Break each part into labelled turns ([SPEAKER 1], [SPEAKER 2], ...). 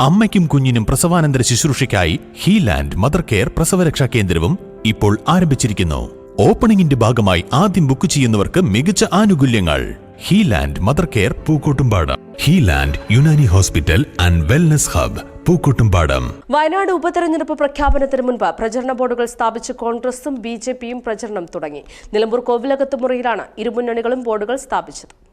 [SPEAKER 1] അമ്മയ്ക്കും കുഞ്ഞിനും പ്രസവാനന്തര ശുശ്രൂഷയ്ക്കായി ഹീലാൻഡ് mother care പ്രസവരക്ഷാ കേന്ദ്രവും ഇപ്പോൾ ആരംഭിച്ചിരിക്കുന്നു. ഓപ്പണിംഗിന്റെ ഭാഗമായി ആദ്യം ബുക്ക് ചെയ്യുന്നവർക്ക് മികച്ച ആനുകൂല്യങ്ങൾ. Healand mother care Pookkottumpadam. Healand Unani hospital and wellness hub Pookkottumpadam.
[SPEAKER 2] Wayanad ഉപതെരഞ്ഞെടുപ്പ് പ്രഖ്യാപനത്തിന് മുൻപ് പ്രചരണ ബോർഡുകൾ സ്ഥാപിച്ച് കോൺഗ്രസും ബി പ്രചരണം തുടങ്ങി. നിലമ്പൂർ കോവിലകത്ത് മുറിയിലാണ് ഇരുമുന്നണികളും ബോർഡുകൾ സ്ഥാപിച്ചത്.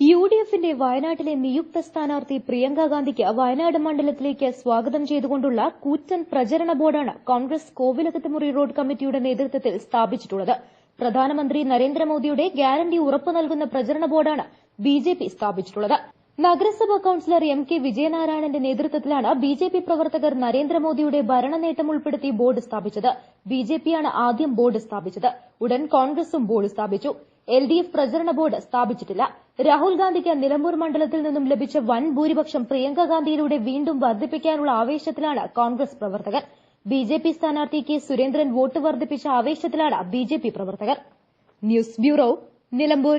[SPEAKER 3] യു ഡി എഫിന്റെ വയനാട്ടിലെ നിയുക്ത സ്ഥാനാർത്ഥി പ്രിയങ്ക ഗാന്ധിക്ക് വയനാട് മണ്ഡലത്തിലേക്ക് സ്വാഗതം ചെയ്തുകൊണ്ടുള്ള കൂറ്റൻ പ്രചരണ ബോർഡാണ് കോൺഗ്രസ് കോവിലകത്ത് മുറി റോഡ് കമ്മിറ്റിയുടെ നേതൃത്വത്തിൽ സ്ഥാപിച്ചിട്ടുള്ളത്. പ്രധാനമന്ത്രി നരേന്ദ്രമോദിയുടെ ഗ്യാരണ്ടി ഉറപ്പു നൽകുന്ന പ്രചരണ ബോർഡാണ് ബിജെപി സ്ഥാപിച്ചിട്ടുള്ളത്. നഗരസഭാ കൌൺസിലർ എം കെ വിജയനാരായണന്റെ നേതൃത്വത്തിലാണ് ബി ജെ പി പ്രവർത്തകർ നരേന്ദ്രമോദിയുടെ ഭരണനേട്ടം ഉൾപ്പെടുത്തി ബോർഡ് സ്ഥാപിച്ചത്. ബി ജെ പിയാണ് ആദ്യം ബോർഡ് സ്ഥാപിച്ചത്. ഉടൻ കോൺഗ്രസും ബോർഡ് സ്ഥാപിച്ചു. എൽ ഡി എഫ് പ്രചരണ ബോർഡ് സ്ഥാപിച്ചിട്ടില്ല. രാഹുൽ ഗാന്ധിക്ക് നിലമ്പൂർ മണ്ഡലത്തിൽ നിന്നും ലഭിച്ച വൻ ഭൂരിപക്ഷം പ്രിയങ്ക ഗാന്ധിയിലൂടെ വീണ്ടും വർദ്ധിപ്പിക്കാനുള്ള ആവേശത്തിലാണ് കോൺഗ്രസ് പ്രവർത്തകർ. ബി ജെ പി സ്ഥാനാർത്ഥി കെ സുരേന്ദ്രൻ വോട്ട് വർദ്ധിപ്പിച്ച ആവേശത്തിലാണ് ബി ജെ പി പ്രവർത്തകർ. News bureau Nilambur.